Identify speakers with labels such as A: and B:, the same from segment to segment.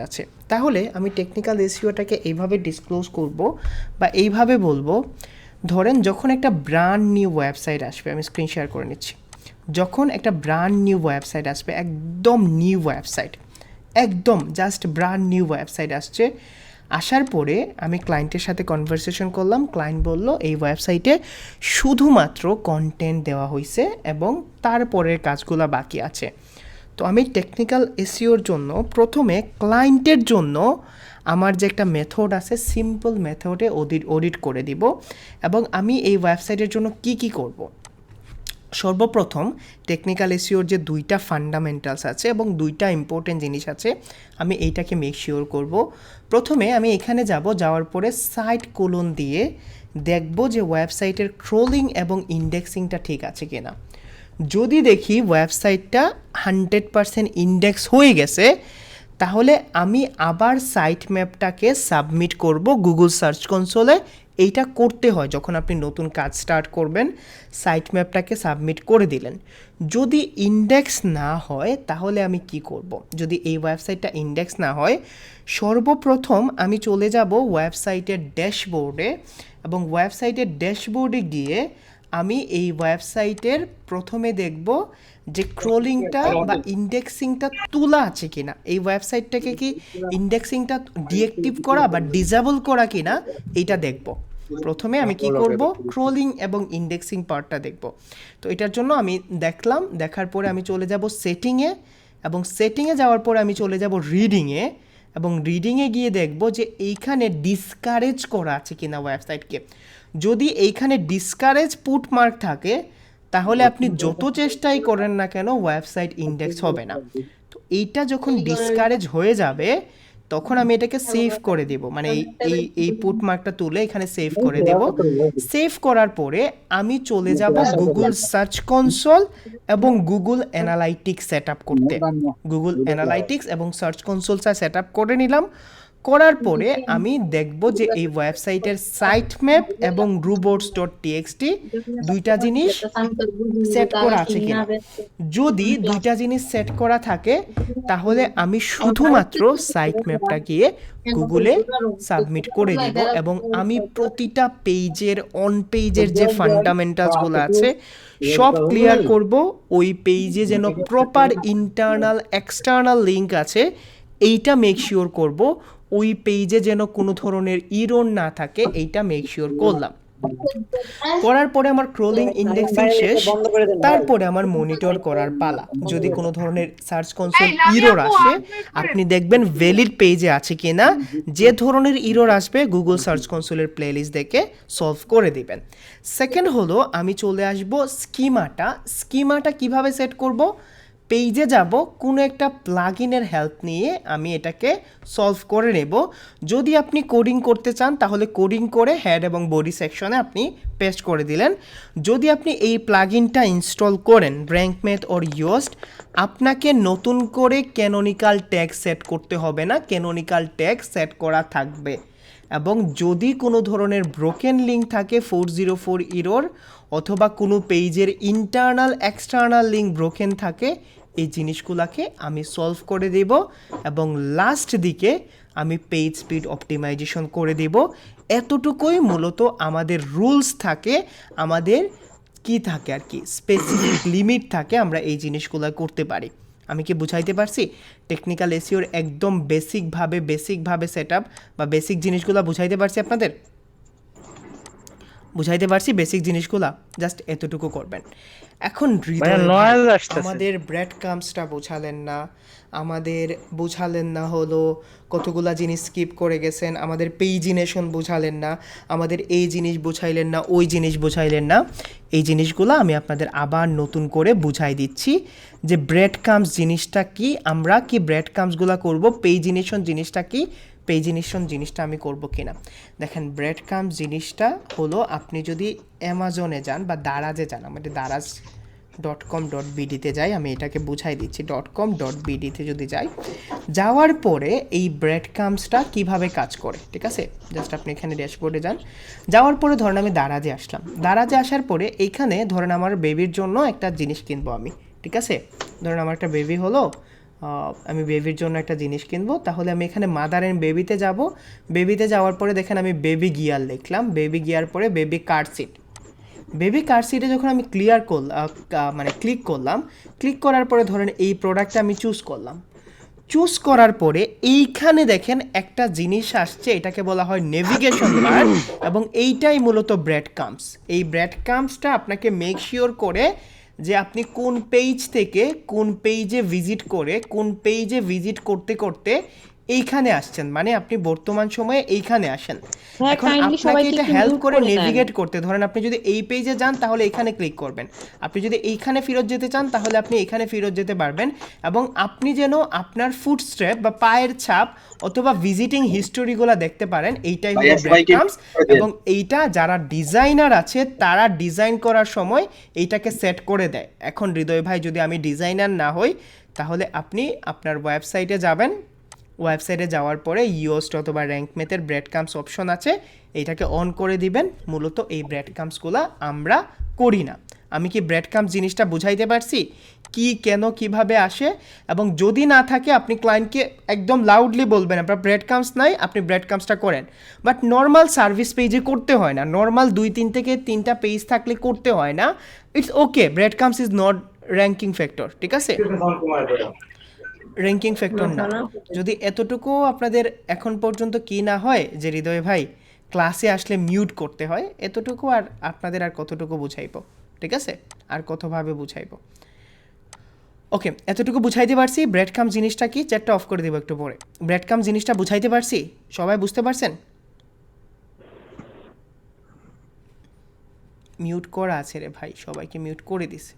A: আছে তাহলে আমি টেকনিক্যাল এসিওটাকে এইভাবে ডিসক্লোজ করব বা এইভাবে বলব, ধরেন যখন একটা ব্র্যান্ড নিউ ওয়েবসাইট আসবে, আমি স্ক্রিন শেয়ার করে নিচ্ছি। যখন একটা ব্র্যান্ড নিউ ওয়েবসাইট আসবে, একদম নিউ ওয়েবসাইট একদম জাস্ট ব্র্যান্ড নিউ ওয়েবসাইট আসছে, আসার পরে আমি ক্লায়েন্টের সাথে কনভারসেশন করলাম ক্লায়েন্ট বলল, এই ওয়েবসাইটে শুধুমাত্র কন্টেন্ট দেওয়া হয়েছে এবং তারপরের কাজগুলো বাকি আছে। তো আমি টেকনিক্যাল এসিওর জন্য প্রথমে ক্লায়েন্টের জন্য আমার যে একটা মেথড আছে সিম্পল মেথডে অডিট অডিট করে দিব এবং আমি এই ওয়েবসাইটের জন্য কি কি করব। সর্বপ্রথম টেকনিক্যাল এসিওর যে দুইটা ফান্ডামেন্টালস আছে এবং দুইটা ইম্পর্টেন্ট জিনিস আছে, আমি এইটাকে মেক শিওর করব প্রথমে আমি এখানে যাব, যাওয়ার পরে সাইট কোলন দিয়ে দেখব যে ওয়েবসাইটের ক্রোলিং এবং ইন্ডেক্সিংটা ঠিক আছে কিনা যদি দেখি ওয়েবসাইটটা হান্ড্রেড পারসেন্ট ইন্ডেক্স হয়ে গেছে, তাহলে আমি আবার সাইট ম্যাপটাকে সাবমিট করব গুগল সার্চ কনসোলে এইটা করতে হয় যখন আপনি নতুন কাজ স্টার্ট করবেন সাইট ম্যাপটাকে সাবমিট করে দিলেন। যদি ইন্ডেক্স না হয়, তাহলে আমি কি করব? যদি এই ওয়েবসাইটটা ইন্ডেক্স না হয়, সর্বপ্রথম আমি চলে যাব ওয়েবসাইটের ড্যাশবোর্ডে এবং ওয়েবসাইটের ড্যাশবোর্ডে গিয়ে আমি এই ওয়েবসাইটের প্রথমে দেখব যে ক্রোলিংটা বা ইন্ডেক্সিংটা তোলা আছে কিনা। এই ওয়েবসাইটটাকে কি ইন্ডেক্সিংটা ডিএক্টিভ করা বা ডিজেবল করা কিনা এটা দেখব। প্রথমে আমি কি করব? ক্রোলিং এবং ইন্ডেক্সিং পার্টটা দেখব। তো এটার জন্য আমি দেখলাম দেখার পরে আমি চলে যাব সেটিংয়ে এবং সেটিংয়ে যাওয়ার পরে আমি চলে যাব রিডিংয়ে এবং রিডিংয়ে গিয়ে দেখব যে এইখানে ডিসকারেজ করা আছে কিনা ওয়েবসাইটকে। যদি এইখানে ডিসকারেজ পুট মার্ক থাকে তাহলে আপনি যত চেষ্টাই করেন না কেন ওয়েবসাইট ইন্ডেক্স হবে না। তো এইটা যখন ডিসকারেজ হয়ে যাবে তখন আমি এটাকে সেভ করে দেব। মানে এই এই পুট মার্কটা তুলে এখানে সেভ করে দেব। সেভ করার পরে আমি চলে যাব গুগল সার্চ কনসোল এবং গুগল অ্যানালাইটিক্স সেট আপ করতে গুগল অ্যানালাইটিক্স এবং সার্চ কনসোলটা সেট আপ করে নিলাম। করার পরে আমি দেখব যে এই ওয়েবসাইটের সাইট ম্যাপ এবং রুবোর্ডস ডট টিএক্সটি দুইটা জিনিস সেট করা আছে কিনা। যদি দুইটা জিনিস সেট করা থাকে তাহলে আমি শুধুমাত্র সাইট ম্যাপটা গিয়ে গুগলে সাবমিট করে দিব এবং আমি প্রতিটা পেজের অন পেজের যে ফান্ডামেন্টালসগুলো আছে সব ক্লিয়ার করব ওই পেজে যেন প্রপার ইন্টারনাল এক্সটার্নাল লিঙ্ক আছে এইটা মেক শিওর করব ওই পেজে যেন কোনো ধরনের ইরোন না থাকে এইটা মেক শিওর করলাম। করার পরে আমার ক্রোলিং ইন্ডেক্সিং শেষ তারপরে আমার মনিটর করার পালা। যদি কোনো ধরনের সার্চ কনসোল ইরোর আসে আপনি দেখবেন ভ্যালিড পেজে আছে কিনা যে ধরনের ইরোর আসবে গুগল সার্চ কনসোলের প্লেলিস্ট দেখে সলভ করে দিবেন। সেকেন্ড হলো আমি চলে আসব স্কিমাটা স্কিমাটা কীভাবে সেট করব? পেজে যাব, কোনো একটা প্লাগিনের হেল্প নিয়ে আমি এটাকে সলভ করে নেব। যদি আপনি কোডিং করতে চান, তাহলে কোডিং করে হেড এবং বডি সেকশনে আপনি পেস্ট করে দিলেন। যদি আপনি এই প্লাগইনটা ইনস্টল করেন র্যাঙ্কমেথ ওর ইয়োস্ট আপনাকে নতুন করে ক্যানোনিক্যাল ট্যাগ সেট করতে হবে না ক্যানোনিক্যাল ট্যাগ সেট করা থাকবে। এবং যদি কোনো ধরনের ব্রোকেন লিঙ্ক থাকে ফোর জিরো ফোর ইরোর অথবা কোনো পেজের ইন্টারনাল এক্সটার্নাল লিঙ্ক ব্রোকেন থাকে এই জিনিসগুলোকে আমি সলভ করে দেব এবং লাস্ট দিকে আমি পেজ স্পিড অপটিমাইজেশন করে দেব। এতটুকুই মূলত আমাদের রুলস থাকে, আমাদের কি থাকে আর কি স্পেসিফিক লিমিট থাকে আমরা এই জিনিসগুলো করতে পারি। আমি কি বুঝাইতে পারছি? টেকনিক্যাল এসিওর একদম বেসিকভাবে বেসিকভাবে সেট আপ বা বেসিক জিনিসগুলো বুঝাইতে পারছি আপনাদের? বুঝাইতে পারছি বেসিক জিনিসগুলা জাস্ট এতটুকু করবেন এখন
B: আসতেছে।
A: আমাদের ব্রেড কামসটা বোঝালেন না আমাদের বোঝালেন না হলো কতগুলা জিনিস স্কিপ করে গেছেন আমাদের পেইজিনেশন বোঝালেন না আমাদের এই জিনিস বোঝাইলেন না ওই জিনিস বোঝাইলেন না এই জিনিসগুলো আমি আপনাদের আবার নতুন করে বুঝাই দিচ্ছি যে ব্রেড কামস জিনিসটা কি আমরা কি ব্রেড কামসগুলো করব পেইজিনেশন জিনিসটা কি পেজিনেশন জিনিসটা আমি করব কিনা। দেখেন ব্রেড কাম জিনিসটা হলো আপনি যদি অ্যামাজনে যান বা দারাজে যান আমাদের দারাজ ডট কম ডট বিডিতে যাই, আমি এটাকে বুঝাই দিচ্ছি ডট কম ডট বিডিতে যদি যাই, যাওয়ার পরে এই ব্রেড কামসটা কীভাবে কাজ করে, ঠিক আছে? জাস্ট আপনি এখানে ড্যাশবোর্ডে যান। যাওয়ার পরে ধরেন আমি দারাজে আসলাম। দারাজে আসার পরে এইখানে ধরেন আমার বেবির জন্য একটা জিনিস কিনবো আমি, ঠিক আছে? ধরেন আমার একটা বেবি হলো আমি বেবির জন্য একটা জিনিস কিনবো। তাহলে আমি এখানে মাদার অ্যান্ড বেবিতে যাব। বেবিতে যাওয়ার পরে দেখেন আমি বেবি গিয়ার লিখলাম। বেবি গিয়ার পরে baby car seat baby car সিটে যখন আমি ক্লিয়ার করলাম মানে ক্লিক করলাম ক্লিক করার পরে ধরেন এই প্রোডাক্টটা আমি চুজ করলাম। চুজ করার পরে এইখানে দেখেন একটা জিনিস আসছে, এটাকে বলা হয় নেভিগেশন বার এবং এইটাই মূলত ব্রেড কামস এই ব্রেড কামসটা আপনাকে মেক শিওর করে যে আপনি কোন পেজ থেকে কোন পেজে ভিজিট করে কোন পেজে ভিজিট করতে করতে এইখানে আসছেন মানে আপনি বর্তমান সময়ে এইখানে আসেন।
B: হ্যাঁ,
A: এখন আপনাকে এটা হেল্প করে নেভিগেট করতে ধরেন আপনি যদি এই পেজে যান তাহলে এখানে ক্লিক করবেন। আপনি যদি এইখানে ফেরত যেতে চান তাহলে আপনি এখানে ফেরত যেতে পারবেন এবং আপনি যেন আপনার ফুট স্ট্রেপ বা পায়ের ছাপ অথবা ভিজিটিং হিস্টোরিগুলো দেখতে পারেন এইটাই হলো
C: দেন।
A: এবং এইটা যারা ডিজাইনার আছে তারা ডিজাইন করার সময় এইটাকে সেট করে দেয়। এখন হৃদয় ভাই যদি আমি ডিজাইনার না হই তাহলে আপনি আপনার ওয়েবসাইটে যাবেন ওয়েবসাইটে যাওয়ার পরে ইওস্ট অথবা র্যাঙ্ক মেথের ব্রেড কামস অপশন আছে। এইটাকে অন করে দিবেন। মূলত এই ব্রেড কামসগুলো আমরা করি না। আমি কি ব্রেড কামস জিনিসটা বুঝাইতে পারছি? কি, কেন, কীভাবে আসে? এবং যদি না থাকে, আপনি ক্লায়েন্টকে একদম লাউডলি বলবেন, আপনার ব্রেড কামস নাই, আপনি ব্রেড কামসটা করেন। বাট নর্মাল সার্ভিস পেজে করতে হয় না। নর্মাল দুই, তিন থেকে তিনটা পেজ থাকলে করতে হয় না। It's okay breadcrumbs is not ranking factor ঠিক আছে? র্যাঙ্কিং ফ্যাক্টর না। যদি এতটুকু আপনাদের এখন পর্যন্ত কি না হয় যে হৃদয় ভাই ক্লাসে আসলে মিউট করতে হয় এতটুকু আর আপনাদের আর কতটুকু বুঝাইব ঠিক আছে? আর কতভাবে বুঝাইব। ওকে এতটুকু বুঝাইতে পারছি ব্রেড কাম জিনিসটা কি? চ্যাটটা অফ করে দেবো একটু পরে। ব্রেড কাম জিনিসটা বুঝাইতে পারছি? সবাই বুঝতে পারছেন? মিউট করা আছে রে ভাই সবাইকে মিউট করে দিছে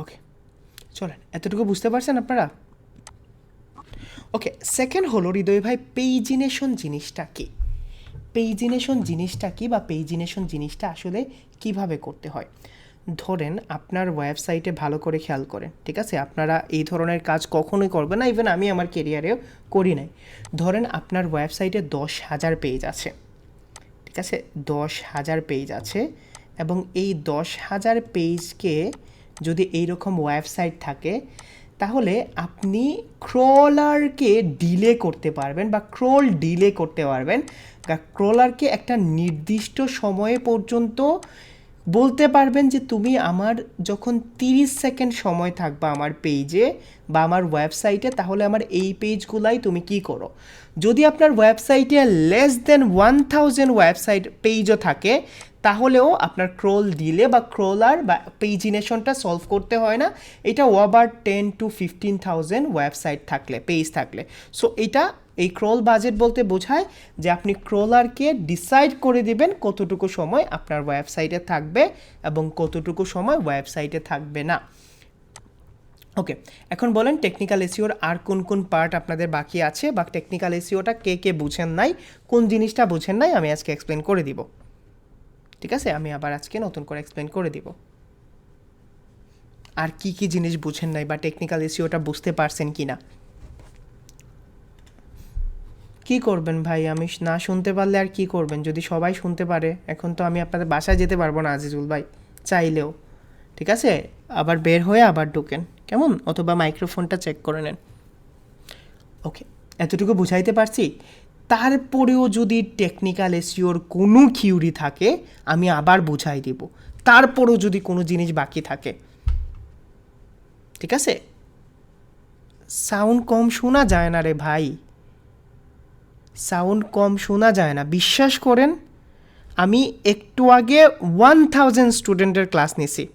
A: ওকে চলেন এতটুকু বুঝতে পারছেন আপনারা? ওকে সেকেন্ড হলো হৃদয় ভাই পেইজিনেশন জিনিসটা কি? পেইজিনেশন জিনিসটা কি বা পেইজিনেশন জিনিসটা আসলে কীভাবে করতে হয়? ধরেন আপনার ওয়েবসাইটে ভালো করে খেয়াল করেন, ঠিক আছে? আপনারা এই ধরনের কাজ কখনোই করবেন না ইভেন আমি আমার কেরিয়ারেও করি নাই। ধরেন আপনার ওয়েবসাইটে দশ হাজার পেজ আছে, ঠিক আছে? দশ হাজার পেজ আছে এবং এই দশ হাজার পেজকে যদি এইরকম ওয়েবসাইট থাকে, তাহলে আপনি ক্রলারকে ডিলে করতে পারবেন বা ক্রোল ডিলে করতে পারবেন। ক্রলারকে একটা নির্দিষ্ট সময়ে পর্যন্ত বলতে পারবেন যে, তুমি আমার যখন তিরিশ সেকেন্ড সময় থাকবে আমার পেজে বা আমার ওয়েবসাইটে তাহলে আমার এই পেজগুলাই তুমি কি করো? যদি আপনার ওয়েবসাইটে less than one thousand website পেজও থাকে তাহলেও আপনার ক্রোল দিলে বা ক্রোলার বা পেজিনেশনটা সলভ করতে হয় না, এটা over ten to fifteen thousand website থাকলে পেজ থাকলে। সো এটা এই ক্রোল বাজেট বলতে বোঝায় যে আপনি ক্রোলারকে ডিসাইড করে দিবেন কতটুকু সময় আপনার ওয়েবসাইটে থাকবে এবং কতটুকু সময় ওয়েবসাইটে থাকবে না। ওকে এখন বলেন টেকনিক্যাল এসিওর আর কোন কোন পার্ট আপনাদের বাকি আছে বা টেকনিক্যাল এসিওটা কে কে বুঝেন নাই, কোন জিনিসটা বুঝেন নাই, আমি আজকে এক্সপ্লেন করে দিব। ঠিক আছে? আমি আবার আজকে নতুন করে এক্সপ্লেন করে দিব। আর কি কি জিনিস বুঝেন নাই বা টেকনিক্যাল এসিওটা বুঝতে পারছেন কি না? কি করবেন ভাই? আমি না শুনতে পারলে আর কি করবেন? যদি সবাই শুনতে পারে, এখন তো আমি আপনাদের বাসায় যেতে পারব না আজিজুল ভাই, চাইলেও। ঠিক আছে? আবার বের হয়ে আবার ঢোকেন। কেমন? অথবা মাইক্রোফোনটা চেক করে নেন। ওকে এতটুকু বুঝাইতে পারছি? তারপরেও যদি টেকনিক্যাল এসিওর কোনো কিউরি থাকে, আমি আবার বুঝাই দিব। তারপরেও যদি কোনো জিনিস বাকি থাকে। ঠিক আছে? সাউন্ড কম শোনা যায় না রে ভাই। সাউন্ড কম শোনা যায় না। বিশ্বাস করেন, আমি একটু আগে ওয়ান থাউজেন্ড স্টুডেন্টের ক্লাস নিছি।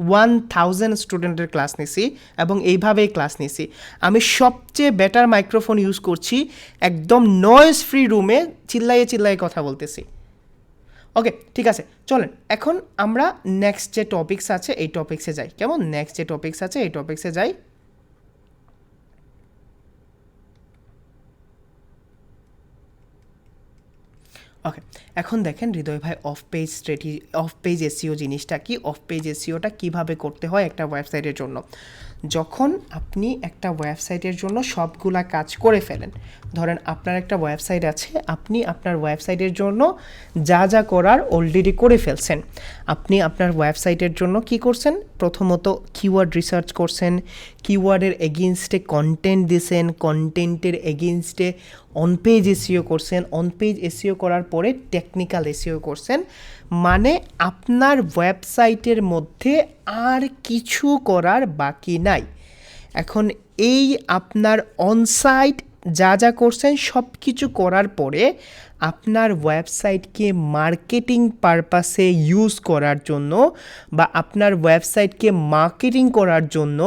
A: ওয়ান থাউজেন্ড স্টুডেন্টের ক্লাস নিছি এবং এইভাবেই ক্লাস নিছি। আমি সবচেয়ে বেটার মাইক্রোফোন ইউজ করছি, একদম নয়েজ ফ্রি রুমে চিল্লাইয়ে চিল্লাইয়ে কথা বলতেছি। ওকে ঠিক আছে, চলেন, এখন আমরা নেক্সট যে টপিক্স আছে, এই টপিক্সে যাই। কেমন? নেক্সট যে টপিক্স আছে, এই টপিক্সে যাই। ওকে এখন দেখেন, হৃদয় ভাই off page strategy off page SEO জিনিসটা কি? অফ পেজ এসিওটা কীভাবে করতে হয় একটা ওয়েবসাইটের জন্য? যখন আপনি একটা ওয়েবসাইটের জন্য সবগুলা কাজ করে ফেলেন, ধরেন আপনার একটা ওয়েবসাইট আছে, আপনি আপনার ওয়েবসাইটের জন্য যা যা করার অলরেডি করে ফেলছেন। আপনি আপনার ওয়েবসাইটের জন্য কি করছেন? প্রথমত কিওয়ার্ড রিসার্চ করছেন কিওয়ার্ডের এগেনস্টে কন্টেন্ট দিছেন কন্টেন্টের এগেনস্টে অন পেজ এসিও করছেন অন পেজ এসিও করার পরে টেকনিক্যাল এসিও করছেন। মানে আপনার ওয়েবসাইটের মধ্যে আর কিছু করার বাকি নাই। এখন এই আপনার অনসাইট যা যা করছেন সব কিছু করার পরে আপনার ওয়েবসাইটকে মার্কেটিং পারপাসে ইউজ করার জন্য বা আপনার ওয়েবসাইটকে মার্কেটিং করার জন্য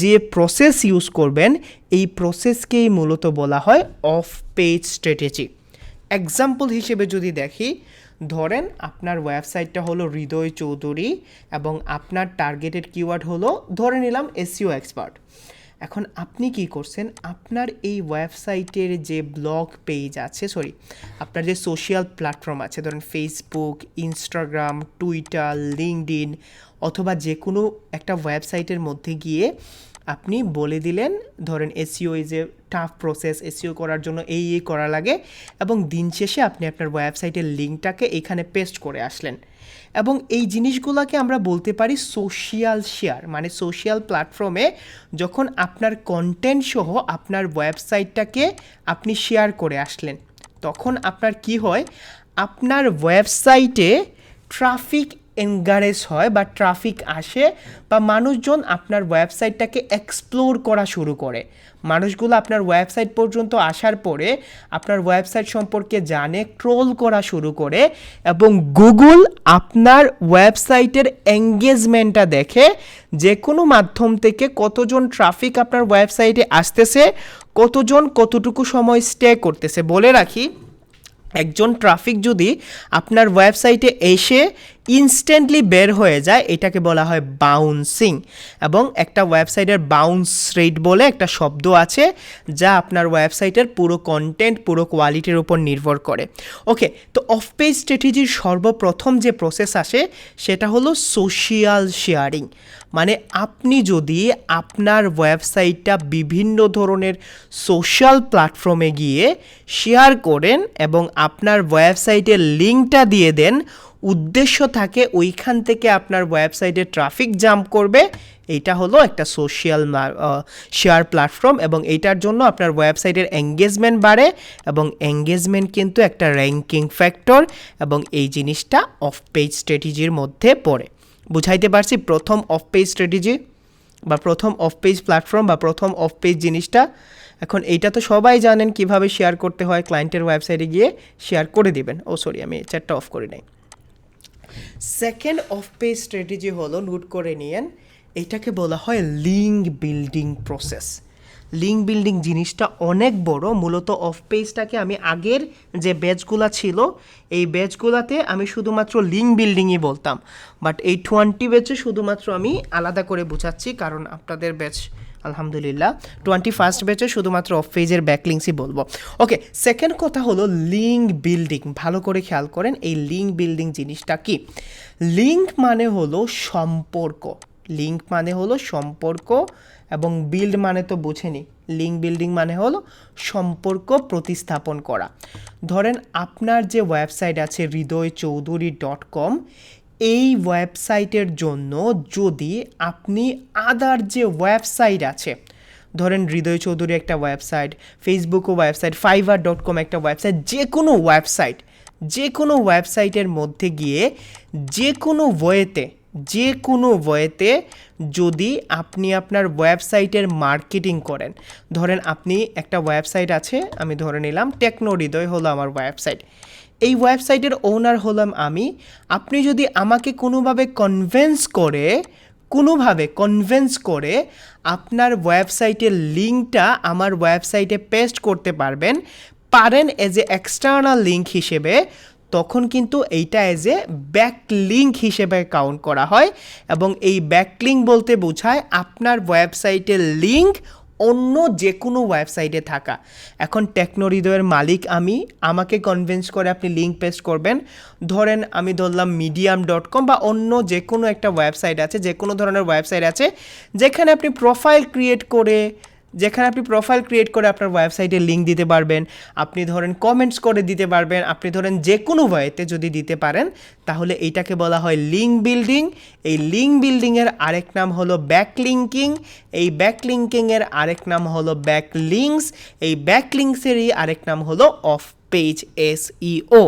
A: যে প্রসেস ইউজ করবেন, এই প্রসেসকেই মূলত বলা হয় অফ পেজ স্ট্র্যাটেজি। এক্সাম্পল হিসেবে যদি দেখি, ধরেন আপনার ওয়েবসাইটটা হলো হৃদয় চৌধুরী এবং আপনার টার্গেটেড কিওয়ার্ড হলো, ধরে নিলাম এসিও এক্সপার্ট এখন আপনি কি করছেন? আপনার এই ওয়েবসাইটের যে ব্লগ পেজ আছে সরি আপনার যে সোশ্যাল প্ল্যাটফর্ম আছে, ধরেন ফেসবুক ইনস্টাগ্রাম টুইটার লিঙ্কডিন অথবা যে কোনো একটা ওয়েবসাইটের মধ্যে গিয়ে আপনি বলে দিলেন, ধরেন SEO is a tough process SEO করার জন্য এই এই করা লাগে, এবং দিন শেষে আপনি আপনার ওয়েবসাইটের লিঙ্কটাকে এখানে পেস্ট করে আসলেন। এবং এই জিনিসগুলোকে আমরা বলতে পারি সোশিয়াল শেয়ার মানে সোশিয়াল প্ল্যাটফর্মে যখন আপনার কন্টেন্ট সহ আপনার ওয়েবসাইটটাকে আপনি শেয়ার করে আসলেন, তখন আপনার কি হয়? আপনার ওয়েবসাইটে ট্রাফিক এনকারেজ হয় বা ট্রাফিক আসে বা মানুষজন আপনার ওয়েবসাইটটাকে এক্সপ্লোর করা শুরু করে। মানুষগুলো আপনার ওয়েবসাইট পর্যন্ত আসার পরে আপনার ওয়েবসাইট সম্পর্কে জানে ট্রোল করা শুরু করে এবং গুগল আপনার ওয়েবসাইটের এঙ্গেজমেন্টটা দেখে যে কোনো মাধ্যম থেকে কতজন ট্রাফিক আপনার ওয়েবসাইটে আসতেছে, কতজন কতটুকু সময় স্টে করতেছে। বলে রাখি, একজন ট্রাফিক যদি আপনার ওয়েবসাইটে এসে ইনস্ট্যান্টলি বের হয়ে যায়, এটাকে বলা হয় বাউন্সিং এবং একটা ওয়েবসাইটের বাউন্স রেট বলে একটা শব্দ আছে যা আপনার ওয়েবসাইটের পুরো কন্টেন্ট পুরো কোয়ালিটির উপর নির্ভর করে। ওকে তো অফ পেজ স্ট্র্যাটেজির সর্বপ্রথম যে প্রসেস আসে, সেটা হলো সোশিয়াল শেয়ারিং মানে আপনি যদি আপনার ওয়েবসাইটটা বিভিন্ন ধরনের সোশ্যাল প্ল্যাটফর্মে গিয়ে শেয়ার করেন এবং আপনার ওয়েবসাইটের লিঙ্কটা দিয়ে দেন উদ্দেশ্য থাকে ওইখান থেকে আপনার ওয়েবসাইটে ট্রাফিক জাম্প করবে। এইটা হলো একটা সোশ্যাল শেয়ার প্ল্যাটফর্ম এবং এইটার জন্য আপনার ওয়েবসাইটের এঙ্গেজমেন্ট বাড়ে এবং এঙ্গেজমেন্ট কিন্তু একটা র্যাঙ্কিং ফ্যাক্টর এবং এই জিনিসটা অফ পেজ স্ট্র্যাটেজির মধ্যে পড়ে। বুঝাইতে পারছি প্রথম অফ পেজ স্ট্র্যাটেজি বা প্রথম অফ পেজ প্ল্যাটফর্ম বা প্রথম অফ পেজ জিনিসটা? এখন এইটা তো সবাই জানেন কীভাবে শেয়ার করতে হয় ক্লায়েন্টের ওয়েবসাইটে গিয়ে শেয়ার করে দিবেন। ও সরি আমি চ্যাটটা অফ করি নাই। সেকেন্ড অফ পেজ স্ট্র্যাটেজি হলো নোট করে নিয়েন, এটাকে বলা হয় link building process link building জিনিসটা অনেক বড়, মূলত অফ পেজটাকে আমি আগের যে ব্যাচগুলা ছিল, এই ব্যাচগুলাতে আমি শুধুমাত্র লিঙ্ক বিল্ডিংই বলতাম। বাট এই টোয়েন্টি ব্যাচে শুধুমাত্র আমি আলাদা করে বোঝাচ্ছি, কারণ আপনাদের ব্যাচ আলহামদুলিল্লাহ। টোয়েন্টি ফার্স্ট ব্যাচে শুধুমাত্র অফ পেজের ব্যাকলিংসই বলব। ওকে সেকেন্ড কথা হলো লিঙ্ক বিল্ডিং ভালো করে খেয়াল করেন, এই লিঙ্ক বিল্ডিং জিনিসটা কি? লিঙ্ক মানে হলো সম্পর্ক। লিঙ্ক মানে হলো সম্পর্ক এবং বিল্ড মানে তো বুঝেনি। লিঙ্ক বিল্ডিং মানে হলো সম্পর্ক প্রতিস্থাপন করা। ধরেন আপনার যে ওয়েবসাইট আছে হৃদয় চৌধুরী ডট কম এই ওয়েবসাইটের জন্য যদি আপনি আদার যে ওয়েবসাইট আছে, ধরেন হৃদয় চৌধুরী একটা ওয়েবসাইট ফেসবুকও ওয়েবসাইট ফাইবার ডট কম একটা ওয়েবসাইট যে কোনো ওয়েবসাইট যে কোনো ওয়েবসাইটের মধ্যে গিয়ে যে কোনো ওয়েতে যে কোনো ওয়েতে যদি আপনি আপনার ওয়েবসাইটের মার্কেটিং করেন, ধরেন আপনি একটা ওয়েবসাইট আছে, আমি ধরে নিলাম টেকনো হৃদয় হলো আমার ওয়েবসাইট এই ওয়েবসাইটের ওনার হলাম আমি। আপনি যদি আমাকে কোনোভাবে কনভেন্স করে, কোনোভাবে কনভেন্স করে আপনার ওয়েবসাইটের লিঙ্কটা আমার ওয়েবসাইটে পেস্ট করতে পারবেন, পারেন এজ এ এক্সটার্নাল লিঙ্ক হিসেবে, তখন কিন্তু এইটা এজ এ ব্যাক লিঙ্ক হিসেবে কাউন্ট করা হয় এবং এই ব্যাক লিঙ্ক বলতে বোঝায় আপনার ওয়েবসাইটের লিঙ্ক অন্য যে কোনো ওয়েবসাইটে থাকা। এখন টেকনো হৃদয়ের মালিক আমি, আমাকে কনভিন্স করে আপনি লিঙ্ক পেস্ট করবেন। ধরেন আমি ধরলাম মিডিয়াম ডট কম বা অন্য যে কোনো একটা ওয়েবসাইট আছে যে কোনো ধরনের ওয়েবসাইট আছে, যেখানে আপনি প্রোফাইল ক্রিয়েট করে, যেখানে আপনি প্রোফাইল ক্রিয়েট করে আপনার ওয়েবসাইটে লিঙ্ক দিতে পারবেন। আপনি ধরেন কমেন্টস করে দিতে পারবেন। আপনি ধরেন যে কোনো ওয়েতে যদি দিতে পারেন তাহলে এইটাকে বলা হয় লিঙ্ক বিল্ডিং এই লিঙ্ক বিল্ডিংয়ের আরেক নাম হলো ব্যাক লিঙ্কিং এই ব্যাক লিঙ্কিংয়ের আরেক নাম হলো ব্যাক লিঙ্কস এই ব্যাক লিঙ্কসেরই আরেক নাম হলো অফ পেজ এসইও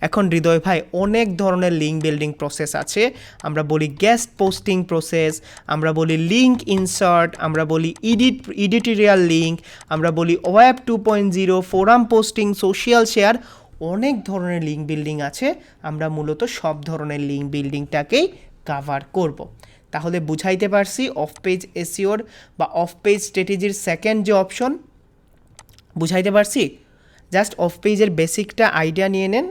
A: এখন হৃদয় ভাই, অনেক ধরনের লিঙ্ক বিল্ডিং প্রসেস আছে। আমরা বলি গেস্ট পোস্টিং প্রসেস আমরা বলি লিঙ্ক ইনসার্ট আমরা বলি ইডিট ইডিটোরিয়াল লিঙ্ক আমরা বলি web two point zero forum posting social share অনেক ধরনের লিঙ্ক বিল্ডিং আছে। আমরা মূলত সব ধরনের লিঙ্ক বিল্ডিংটাকেই কাভার করব। তাহলে বুঝাইতে পারছি অফ পেজ এসিওর বা অফ পেজ স্ট্র্যাটেজির সেকেন্ড যে অপশন বুঝাইতে পারছি? জাস্ট অফ পেজের বেসিকটা আইডিয়া নিয়ে নেন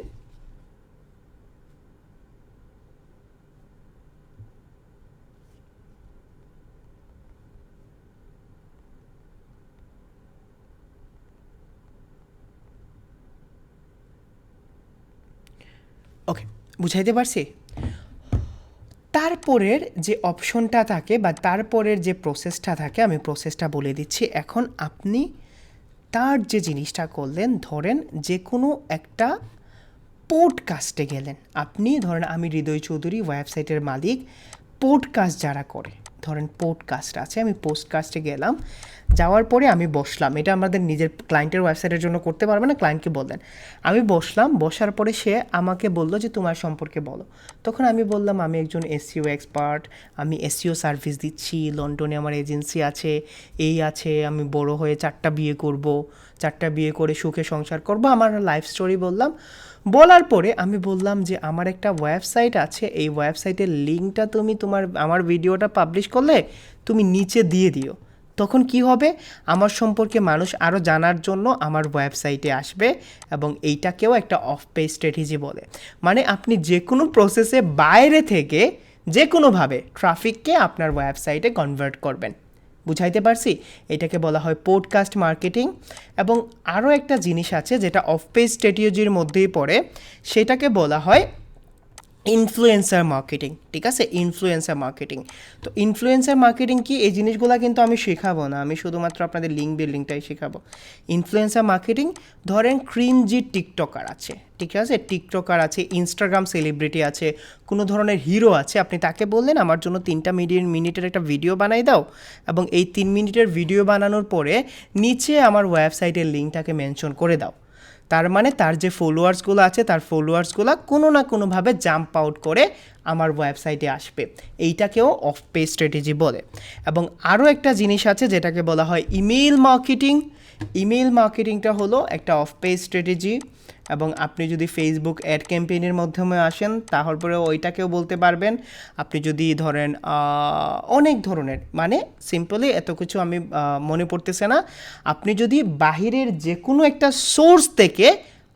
A: ওকে বুঝাইতে পারছি? তারপরের যে অপশনটা থাকে বা তারপরের যে প্রসেসটা থাকে, আমি প্রসেসটা বলে দিচ্ছি। এখন আপনি তার যে জিনিসটা করলেন, ধরেন যে কোনো একটা পোডকাস্টে গেলেন। আপনি ধরেন আমি হৃদয় চৌধুরী ওয়েবসাইটের মালিক পোডকাস্ট যারা করে ধরেন পোডকাস্ট আছে, আমি পোস্টকাস্টে গেলাম, যাওয়ার পরে আমি বসলাম। এটা আমাদের নিজের ক্লায়েন্টের ওয়েবসাইটের জন্য করতে পারবে না ক্লায়েন্টকে বললেন। আমি বসলাম, বসার পরে সে আমাকে বলল যে, তোমার সম্পর্কে বলো। তখন আমি বললাম, আমি একজন এসিও এক্সপার্ট আমি এসিও সার্ভিস দিচ্ছি লন্ডনে আমার এজেন্সি আছে, এই আছে, আমি বড় হয়ে চারটা বিয়ে করব। চারটা বিয়ে করে সুখে সংসার করব, আমার লাইফ স্টোরি বললাম। বলার পরে আমি বললাম যে, আমার একটা ওয়েবসাইট আছে, এই ওয়েবসাইটের লিঙ্কটা তুমি তোমার, আমার ভিডিওটা পাবলিশ করলে তুমি নিচে দিয়ে দিও। তখন কি হবে? আমার সম্পর্কে মানুষ আরও জানার জন্য আমার ওয়েবসাইটে আসবে এবং এইটাকেও একটা অফ পে স্ট্র্যাটেজি বলে। মানে আপনি যে কোনো প্রসেসে বাইরে থেকে যে কোনোভাবে ট্রাফিককে আপনার ওয়েবসাইটে কনভার্ট করবেন। বুঝাইতে পারছি? এটাকে বলা হয় পডকাস্ট মার্কেটিং এবং আরও একটা জিনিস আছে যেটা অফ পেজ স্ট্র্যাটেজির মধ্যেই পড়ে। সেটাকে বলা হয় ইনফ্লুয়েন্সার মার্কেটিং ঠিক আছে? ইনফ্লুয়েন্সার মার্কেটিং তো ইনফ্লুয়েন্সার মার্কেটিং কি? এই জিনিসগুলো কিন্তু আমি শেখাবো না। আমি শুধুমাত্র আপনাদের লিঙ্ক বিল্ডিংটাই শেখাবো। ইনফ্লুয়েন্সার মার্কেটিং ধরেন ক্রিনজি টিকটকার আছে, ঠিক আছে? টিকটকার আছে ইনস্টাগ্রাম সেলিব্রিটি আছে, কোনো ধরনের হিরো আছে। আপনি তাকে বললেন, আমার জন্য তিনটা মিনিট মিনিটের একটা ভিডিও বানাই দাও। এবং এই তিন মিনিটের ভিডিও বানানোর পরে নিচে আমার ওয়েবসাইটের লিঙ্কটাকে মেনশন করে দাও। তার মানে তার যে ফলোয়ার্সগুলো আছে, তার ফলোয়ার্সগুলো কোনো না কোনোভাবে জাম্প আউট করে আমার ওয়েবসাইটে আসবে। এইটাকেও অফ পে স্ট্র্যাটেজি বলে। এবং আরও একটা জিনিস আছে, যেটাকে বলা হয় ইমেল মার্কেটিং ইমেল মার্কেটিংটা হলো একটা অফ পেজ স্ট্র্যাটেজি এবং আপনি যদি ফেসবুক অ্যাড ক্যাম্পেইনের মাধ্যমে আসেন তারপরে ওইটাকেও বলতে পারবেন। আপনি যদি ধরেন অনেক ধরনের মানে সিম্পলি এত কিছু আমি মনে পড়তেছে না। আপনি যদি বাহিরের যে কোনো একটা সোর্স থেকে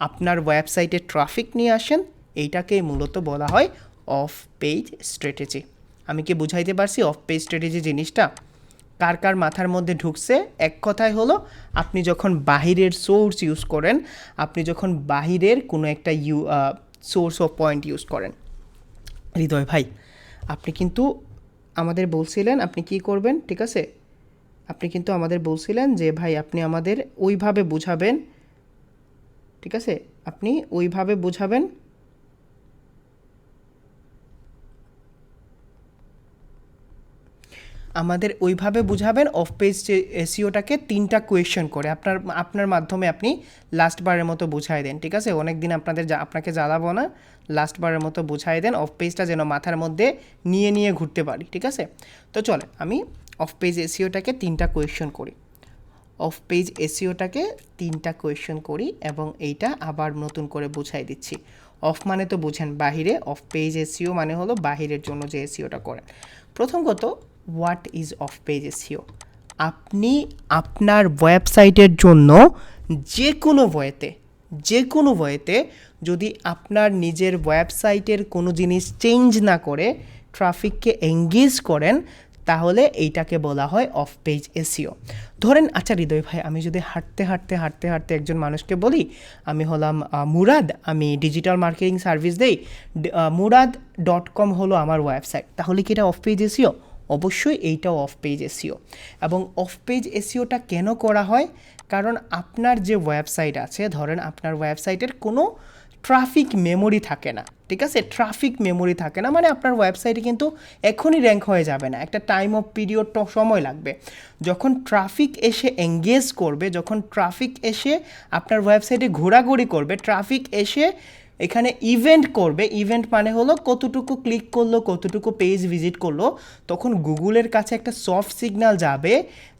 A: আপনার ওয়েবসাইটে ট্রাফিক নিয়ে আসেন, এইটাকেই মূলত বলা হয় অফ পেজ স্ট্র্যাটেজি আমি কি বুঝাইতে পারছি অফ পেজ স্ট্র্যাটেজি জিনিসটা? কার কার মাথার মধ্যে ঢুকছে, এক কথায় হলো আপনি যখন বাহিরের সোর্স ইউজ করেন, আপনি যখন বাহিরের কোনো একটা you source of point use করেন। হৃদয় ভাই, আপনি কিন্তু আমাদের বলছিলেন আপনি কি করবেন, ঠিক আছে? আপনি কিন্তু আমাদের বলছিলেন যে ভাই আপনি আমাদের ওইভাবে বুঝাবেন, ঠিক আছে? আপনি ওইভাবে বুঝাবেন আমাদের ওইভাবে বুঝাবেন অফ পেজ যে এসিওটাকে তিনটা কোয়েশ্চেন করে। আপনার আপনার মাধ্যমে আপনি লাস্ট বারের মতো বুঝাই দেন, ঠিক আছে? অনেক দিন আপনাদের যা- আপনাকে জ্বালাবো না। লাস্টবারের মতো বুঝাই দেন অফ পেজটা যেন মাথার মধ্যে নিয়ে নিয়ে ঘুরতে পারি, ঠিক আছে? তো চলে আমি অফ পেজ এসিওটাকে তিনটা কোয়েশ্চেন করি। অফ পেজ এসিওটাকে তিনটা কোয়েশ্চেন করি এবং এইটা আবার নতুন করে বুঝাই দিচ্ছি। অফ মানে তো বুঝেন, বাহিরে। অফ পেজ এসিও মানে হলো বাহিরের জন্য যে এসিওটা করেন। প্রথম কথা what is off page SEO আপনি আপনার ওয়েবসাইটের জন্য যে কোনো ওয়েতে যে কোনো ওয়েতে যদি আপনার নিজের ওয়েবসাইটের কোনো জিনিস চেঞ্জ না করে ট্রাফিককে এঙ্গেজ করেন, তাহলে এইটাকে বলা হয় অফ পেজ এসিও ধরেন আচ্ছা হৃদয় ভাই, আমি যদি হাঁটতে হাঁটতে হাঁটতে হাঁটতে একজন মানুষকে বলি, আমি হলাম মুরাদ, আমি ডিজিটাল মার্কেটিং সার্ভিস দেই মুরাদ ডট কম হলো আমার ওয়েবসাইট তাহলে কি এটা অফ পেজ এসিও অবশ্যই এইটাও অফ পেজ এসিও এবং অফ পেজ এসিওটা কেন করা হয়? কারণ আপনার যে ওয়েবসাইট আছে, ধরেন আপনার ওয়েবসাইটের কোনো ট্রাফিক মেমোরি থাকে না, ঠিক আছে? ট্রাফিক মেমোরি থাকে না মানে আপনার ওয়েবসাইটে কিন্তু এখনই র্যাঙ্ক হয়ে যাবে না। একটা টাইম অফ পিরিয়ড সময় লাগবে। যখন ট্রাফিক এসে এঙ্গেজ করবে, যখন ট্রাফিক এসে আপনার ওয়েবসাইটে ঘোরাঘুরি করবে ট্রাফিক এসে এখানে ইভেন্ট করবে ইভেন্ট মানে হলো কতটুকু ক্লিক করল, কতটুকু পেজ ভিজিট করল, তখন গুগলের কাছে একটা সফট সিগনাল যাবে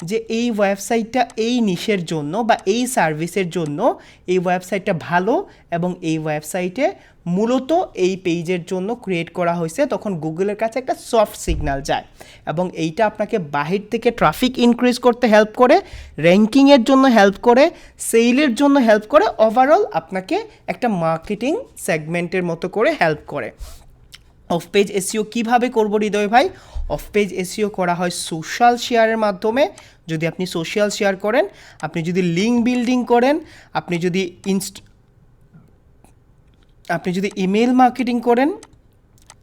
A: যে এই ওয়েবসাইটটা এই নিশের জন্য বা এই সার্ভিসের জন্য এই ওয়েবসাইটটা ভালো এবং এই ওয়েবসাইটে মূলত এই পেজের জন্য ক্রিয়েট করা হয়েছে, তখন গুগলের কাছে একটা সফট সিগন্যাল যায় এবং এইটা আপনাকে বাহির থেকে ট্রাফিক ইনক্রিজ করতে হেল্প করে র্যাঙ্কিংয়ের জন্য হেল্প করে সেইলের জন্য হেল্প করে ওভারঅল আপনাকে একটা মার্কেটিং সেগমেন্টের মতো করে হেল্প করে। অফ পেজ এসিও কীভাবে করব হৃদয় ভাই? অফ পেজ এসিও করা হয় সোশ্যাল শেয়ারের মাধ্যমে। যদি আপনি সোশ্যাল শেয়ার করেন, আপনি যদি লিঙ্ক বিল্ডিং করেন, আপনি যদি ইনস্ট আপনি যদি ইমেল মার্কেটিং করেন,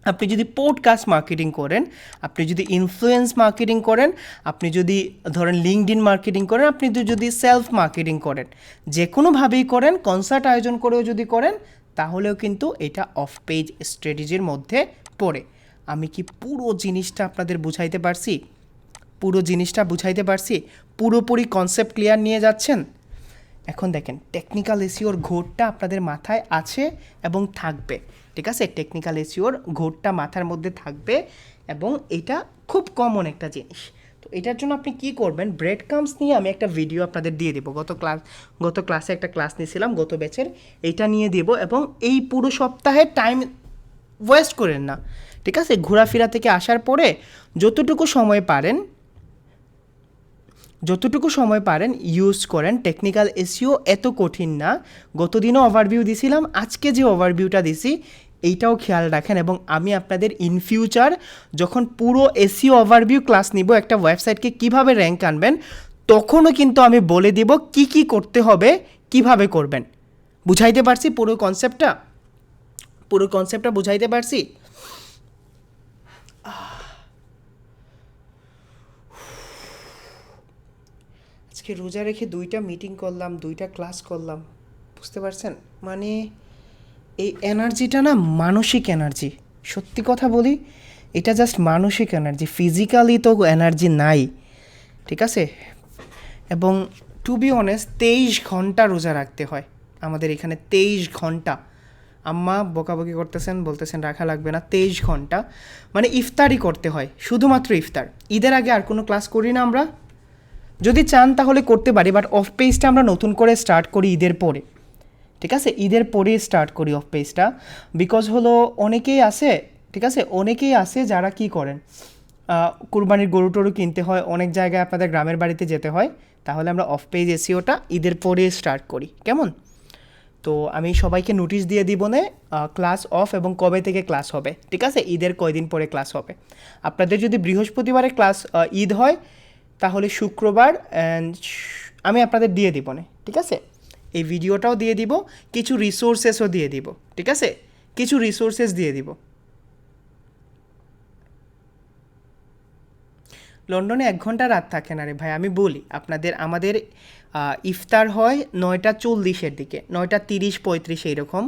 A: আপনি যদি পডকাস্ট মার্কেটিং করেন, আপনি যদি ইনফ্লুয়েন্স মার্কেটিং করেন, আপনি যদি ধরেন লিঙ্কড ইন মার্কেটিং করেন, আপনি যদি সেলফ মার্কেটিং করেন, যে কোনোভাবেই করেন কনসার্ট আয়োজন করেও যদি করেন, তাহলেও কিন্তু এটা অফ পেজ স্ট্র্যাটেজির মধ্যে পড়ে। আমি কি পুরো জিনিসটা আপনাদের বুঝাইতে পারছি? পুরো জিনিসটা বুঝাইতে পারছি? পুরোপুরি কনসেপ্ট ক্লিয়ার নিয়ে যাচ্ছেন? এখন দেখেন টেকনিক্যাল এসিওর ঘোরটা আপনাদের মাথায় আছে এবং থাকবে, ঠিক আছে? টেকনিক্যাল এসিওর ঘোরটা মাথার মধ্যে থাকবে এবং এটা খুব কমন একটা জিনিস। তো এটার জন্য আপনি কি করবেন ব্রেড কামস নিয়ে আমি একটা ভিডিও আপনাদের দিয়ে দেবো। গত ক্লাস, গত ক্লাসে একটা ক্লাস নিয়েছিলাম, গত ব্যাচের এইটা নিয়ে দেব এবং এই পুরো সপ্তাহে টাইম ওয়েস্ট করেন না, ঠিক আছে? ঘোরাফেরা থেকে আসার পরে যতটুকু সময় পারেন যতটুকু সময় পারেন ইউজ করেন। টেকনিক্যাল এসিও এত কঠিন না। গতদিনও ওভারভিউ দিছিলাম, আজকে যে ওভারভিউটা দিছি, এইটাও খেয়াল রাখেন এবং আমি আপনাদের ইন ফিউচার যখন পুরো এসিও ওভারভিউ ক্লাস নিব, একটা ওয়েবসাইটকে কীভাবে র্যাঙ্ক আনবেন, তখনও কিন্তু আমি বলে দিব কি কি করতে হবে, কীভাবে করবেন। বুঝাইতে পারছি পুরো কনসেপ্টটা পুরো কনসেপ্টটা বুঝাইতে পারছি? আজকে রোজা রেখে দুইটা মিটিং করলাম, দুইটা ক্লাস করলাম। বুঝতে পারছেন? মানে এই এনার্জিটা না মানসিক এনার্জি সত্যি কথা বলি, এটা জাস্ট মানসিক এনার্জি ফিজিক্যালি তো এনার্জি নাই, ঠিক আছে? এবং টু বি অনেস্ট তেইশ ঘণ্টা রোজা রাখতে হয়। আমাদের এখানে তেইশ ঘণ্টা। আম্মা বকাবকি করতেছেন, বলতেছেন, রাখা লাগবে না। তেইশ ঘণ্টা। মানে ইফতারই করতে হয়, শুধুমাত্র ইফতার। ঈদের আগে আর কোনো ক্লাস করি না আমরা। যদি চান তাহলে করতে পারি বাট অফ পেজটা আমরা নতুন করে স্টার্ট করি ঈদের পরে। ঠিক আছে? ঈদের পরে স্টার্ট করি অফ পেজটা বিকজ হলো অনেকেই আছে, ঠিক আছে? অনেকেই আছে যারা কি করেন? কুরবানির গরু টরু কিনতে হয়, অনেক জায়গায় আপনাদের গ্রামের বাড়িতে যেতে হয়। তাহলে আমরা অফ পেজ এসিওটা ঈদের পরে স্টার্ট করি। কেমন? তো আমি সবাইকে নোটিশ দিয়ে দিব নে ক্লাস অফ এবং কবে থেকে ক্লাস হবে। ঠিক আছে? ঈদের কয়দিন পরে ক্লাস হবে। আপনাদের যদি বৃহস্পতিবারে ক্লাস ঈদ হয় তাহলে শুক্রবার আমি আপনাদের দিয়ে দিব নে, ঠিক আছে? এই ভিডিওটাও দিয়ে দিব, কিছু রিসোর্সেসও দিয়ে দিব, ঠিক আছে? কিছু রিসোর্সেস দিয়ে দিব। লন্ডনে এক ঘণ্টা রাত থাকে না রে ভাই, আমি বলি, আপনাদের, আমাদের ইফতার হয় নয়টা চল্লিশের দিকে, নয়টা তিরিশ পঁয়ত্রিশ এইরকম।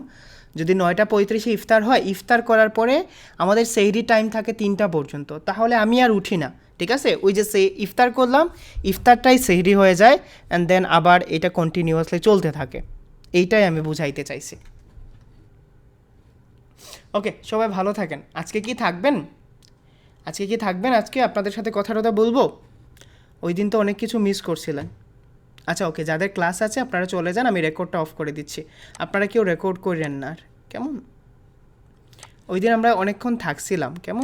A: যদি নয়টা পঁয়ত্রিশে ইফতার হয়, ইফতার করার পরে আমাদের সেইরি টাইম থাকে তিনটা পর্যন্ত। তাহলে আমি আর উঠি না, ঠিক আছে? ওই যে সে ইফতার করলাম, ইফতারটাই সেহরি হয়ে যায় অ্যান্ড দেন আবার এটা কন্টিনিউয়াসলি চলতে থাকে। এইটাই আমি বুঝাইতে চাইছি। ওকে, সবাই ভালো থাকেন। আজকে কি থাকবেন? আজকে কি থাকবেন? আজকে আপনাদের সাথে কথা টথা বলব? ওই দিন তো অনেক কিছু মিস করছিলেন। আচ্ছা ওকে, যাদের ক্লাস আছে আপনারা চলে যান, আমি রেকর্ডটা অফ করে দিচ্ছি। আপনারা কেউ রেকর্ড করেন না কেমন? ওই দিন আমরা অনেকক্ষণ থাকছিলাম, কেমন?